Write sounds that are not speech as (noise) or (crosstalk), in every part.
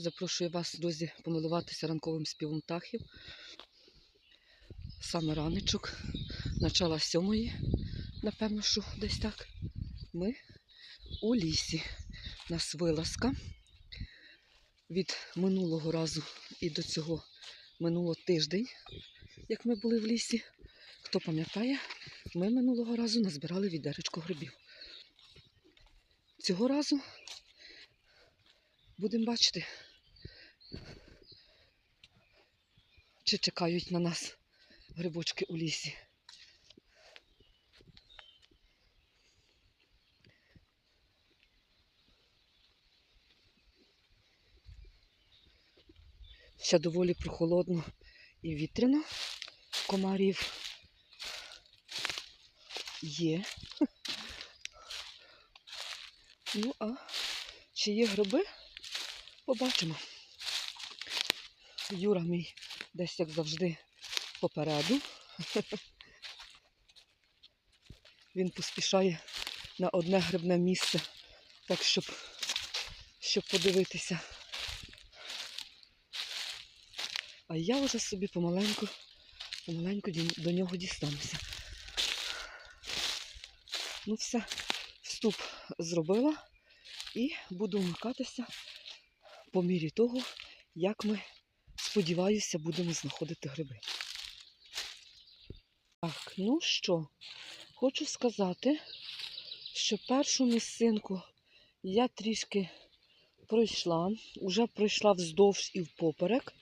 Запрошую вас, друзі, помилуватися ранковим співом птахів. Саме раночок, начала сьомої, напевно, що десь так. Ми у лісі. Нас вилазка. Від минулого разу і до цього минуло тиждень, як ми були в лісі. Хто пам'ятає, ми минулого разу назбирали відеречко грибів. Цього разу будемо бачити, чи чекають на нас грибочки у лісі. Ще доволі прохолодно і вітряно. Комарів є. (laughs) Ну, а чи є гриби? Побачимо. Юра мій десь, як завжди, попереду. Він поспішає на одне грибне місце, так щоб, щоб подивитися. А я вже собі помаленьку, помаленьку до нього дістануся. Ну все, вступ зробила і буду вмикатися по мірі того, як ми, сподіваюся, будемо знаходити гриби. Так, ну що, хочу сказати, що першу місцинку я трішки пройшла, уже пройшла вздовж і впоперек.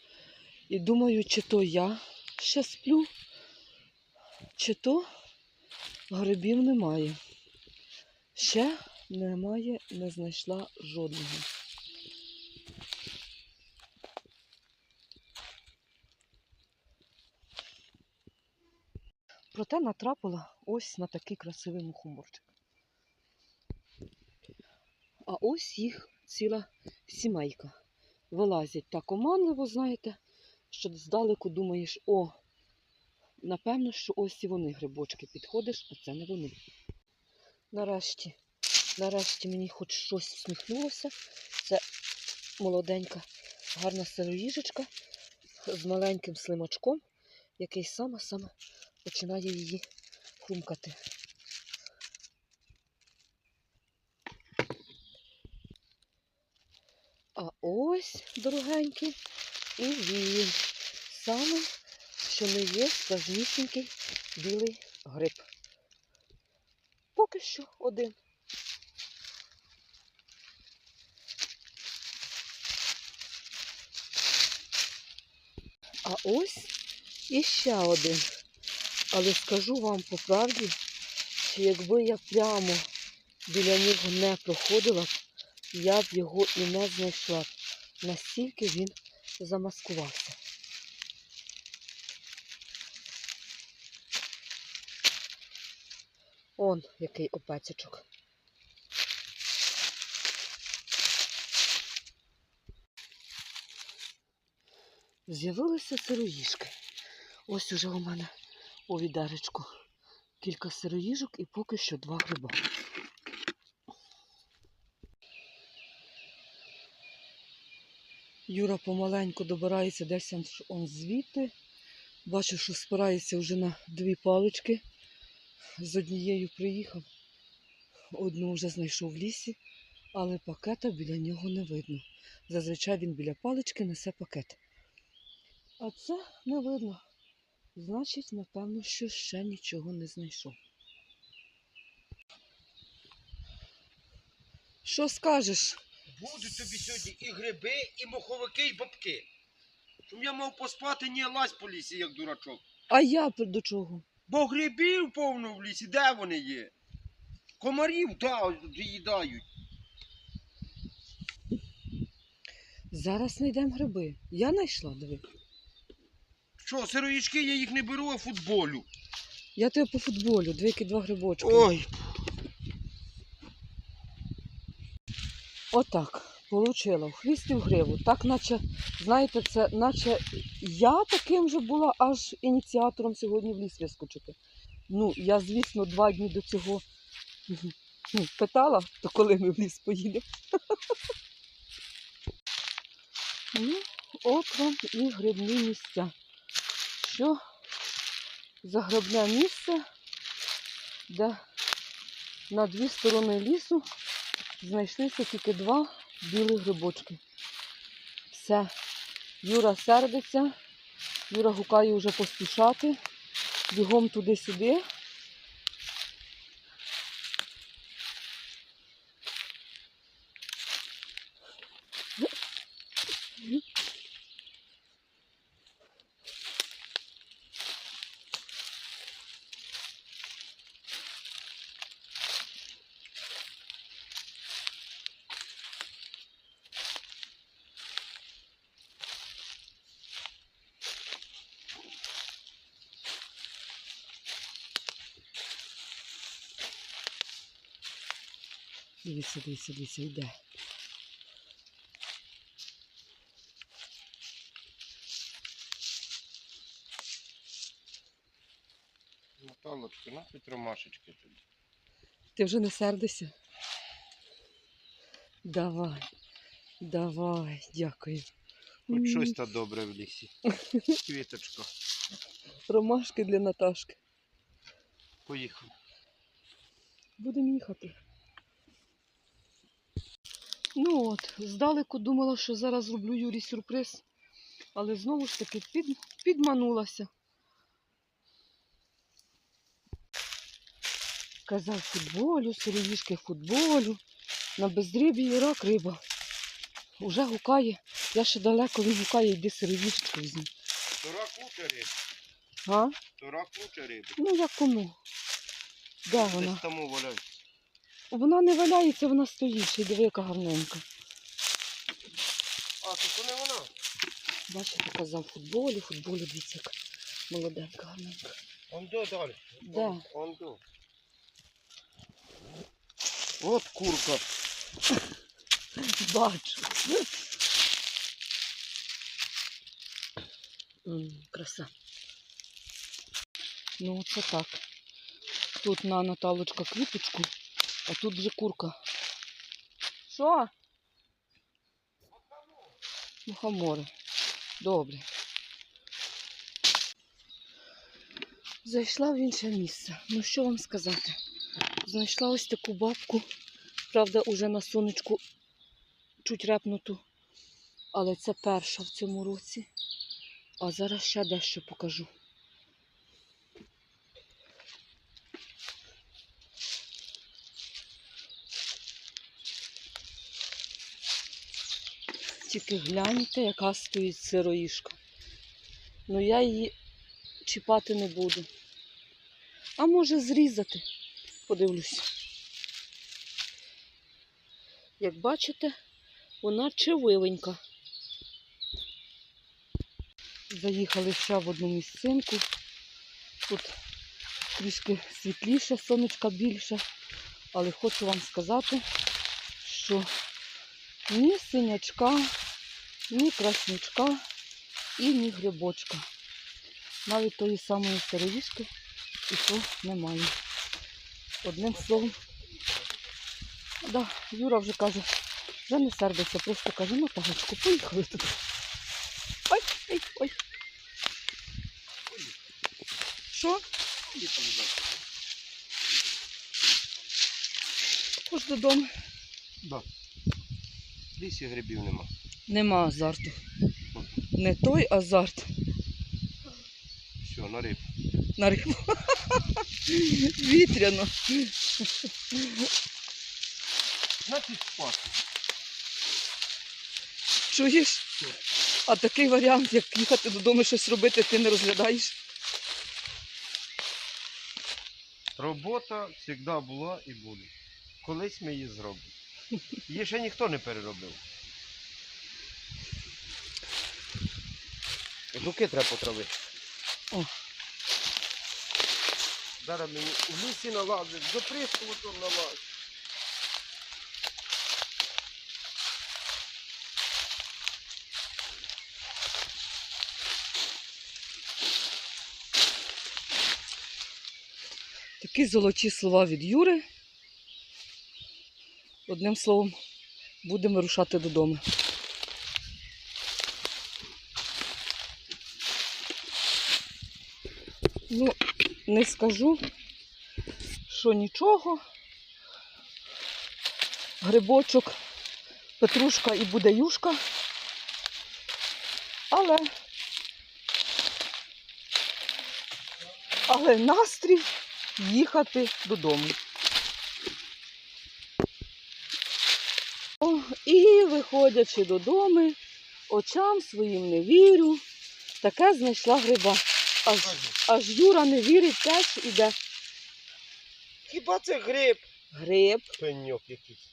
І думаю, чи то я ще сплю, чи то грибів немає. Ще немає, не знайшла жодного. Проте натрапила ось на такий красивий мухоморчик. А ось їх ціла сімейка. Вилазять так оманливо, знаєте, що здалеку думаєш, о, напевно, що ось і вони грибочки підходиш, а це не вони. Нарешті, нарешті мені хоч щось всміхнулося. Це молоденька, гарна сироїжечка з маленьким слимачком, який саме-саме починає її хрумкати. А ось, дорогенький, і він. Саме, що не є справжнісінький білий гриб. Поки що один. А ось іще один. Але скажу вам по правді, що якби я прямо біля нього не проходила, я б його і не знайшла. Настільки він замаскувався. Он який опецячок. З'явилися сироїжки. Ось уже у мене у відеречку кілька сироїжок і поки що два гриба. Юра помаленьку добирається десь он, звідти. Бачу, що спирається вже на дві палички. З однією приїхав, одну вже знайшов в лісі, але пакета біля нього не видно. Зазвичай він біля палички несе пакет. А це не видно. Значить, напевно, що ще нічого не знайшов. Що скажеш? Будуть тобі сьогодні і гриби, і моховики, і бабки. Щоб я мав поспати, не лазь по лісі, як дурачок. А я до чого? Бо грибів повно в лісі, де вони є? Комарів, так, доїдають. Зараз знайдемо гриби. Я знайшла, диви. Що, сироїчки, я їх не беру, а футболю. Я тебе по футболю, двійки два грибочки. Ой, Отак. Получила в хвісті гриву. Так, наче, знаєте, це наче я таким же була аж ініціатором сьогодні в ліс вискочити. Ну, я, звісно, два дні до цього ну, питала, то коли ми в ліс поїдемо. (laughs) Ну, от вам і грибні місця. Що загробне місце, де на дві сторони лісу знайшлися тільки два білі грибочки. Все. Юра сердиться, Юра гукає вже поспішати, бігом туди-сюди. Дивіться, дивіться, дивіться, йде. Наталочка, нафіг ромашечки тобі. Ти вже не сердишся? Давай, давай, дякую. Хоч щось та добре в лісі. (laughs) Квіточка. Ромашки для Наташки. Поїхали. Будемо їхати. Ну от, здалеку думала, що зараз зроблю Юрі сюрприз, але знову ж таки під, підманулася. Казав футболю, сироїшки футболю, на бездріб'ї рак риба. Уже гукає, я ще далеко він гукає, йди сироїшечку візьми. Тора лучше риби. А? Тора лучше риби. Ну як кому? Де вона? Десь тому валяється. Вона не валяється, вона стоїть, диви, яка гарненька. А, то не вона. Бачите, казав футболі, футболі, дивіться, як молоденька, гарненька. Он до далі. Он, он до. От курка. Бачу. Краса. Ну, це так. Тут на Наталочка квіточку, а тут вже курка. Що? Мухомори. Добре. Зайшла в інше місце. Ну що вам сказати? Знайшла ось таку бабку. Правда, уже на сонечку чуть репнуту. Але це перша в цьому році. А зараз ще дещо покажу. Тільки гляньте, яка стоїть сироїшка. Ну я її чіпати не буду. А може зрізати. Подивлюся. Як бачите, вона чевиленька. Заїхали ще в одну місцинку. Тут трішки світліше, сонечка більше. Але хочу вам сказати, що ні синячка, ні краснячка і ні грибочка. Навіть тої самої сироїшки і то немає. Одним словом, да, Юра вже каже, вже не сердиться, просто каже, ну Тагочку, поїхали туди. Ой, ой, ой. Що? Хоч додому. Да. В лісі грибів нема. Нема азарту. Не той азарт Все, на риб. на рибу. Вітряно. Значить спати. Чуєш? А такий варіант, як їхати додому щось робити, ти не розглядаєш. Робота завжди була і буде. Колись ми її зробимо. Її ще ніхто не переробив. Руки треба потравити. О. Зараз мені в лісі налазить, до прискуватом налазить. Такі золоті слова від Юри. Одним словом, будемо рушати додому. Ну, не скажу, що нічого. Грибочок, петрушка і Будаюшка. Але, але настрій їхати додому. І виходячи додому, очам своїм не вірю. Таке знайшла гриба. Аж, аж Юра не вірить, теж іде. Хіба це гриб? Гриб. Пеньок якийсь.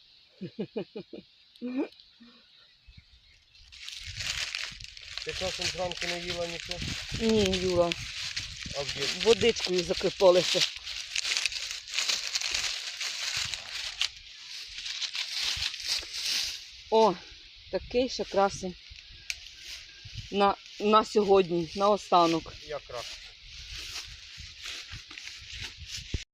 Ти часом зранку не їла нічого, Ні, Юра, а водичкою закипалися. О, такий ще красень. На, на сьогодні, на останок. Якраз.